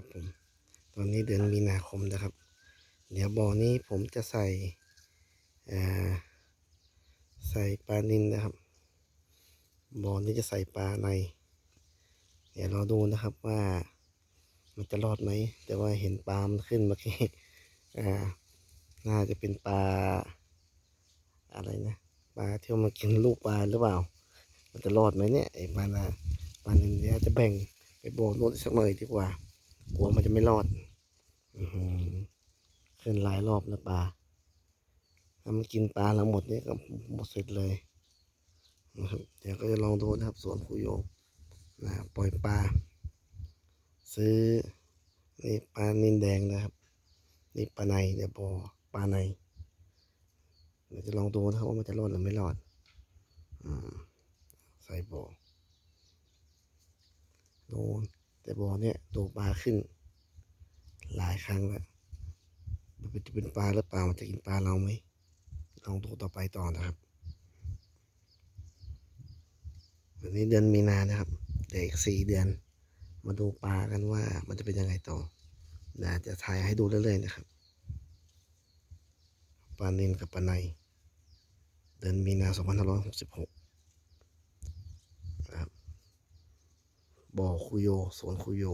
ครับ ผม ตอนนี้เดือนมีนาคมนะครับ เดี๋ยวบ่อนี้ผมจะใส่ใส่ปลานินนะครับบ่อนี้จะใส่ปลาใน เดี๋ยวเราดูนะครับว่ามันจะรอดไหม แต่ว่าเห็นปลา มันขึ้นเมื่อกี้อ่น่าจะเป็นปลา อะไรนะ ปลาเที่ยวมันกินลูกปลาหรือเปล่า มันจะรอดไหมเนี่ยไอ้ปลาปลานินเนี่ยจะแบ่งไปบกโน่นสักหน่อยดีกว่า กลัวมันจะไม่รอดอือหือขึ้นหลายรอบแล้วปลาถ้ามันกินปลาเราหมดเนี่ยก็หมดเสร็จเลยนะครับเดี๋ยวก็จะลองดูนะครับสวนคุโยงนะปล่อยปลา ซื้อนี่ปลานินแดงนะครับ นี่ปลาในเดี๋ยวบอปลาในเดี๋ยวจะลองดูนะครับว่ามันจะรอดหรือไม่รอดอใส่บ่อโดน แต่บ่อเนี่ยตัวปลาขึ้น หลายครั้งแล้วมันจะเป็นปลาหรือเปล่ามันจะกินปลาเราไหมลองดูต่อไปต่อนะครับวันนี้เดือนมีนานะครับเดี๋ยวอีกสี่เดือน มาดูปลากันว่ามันจะเป็นยังไงต่อนะจะถ่ายให้ดูเรื่อยๆนะครับปลาเนินกับปลาในเดือนมีนา2566นะครับหก บ่อคุโยสวนคุโย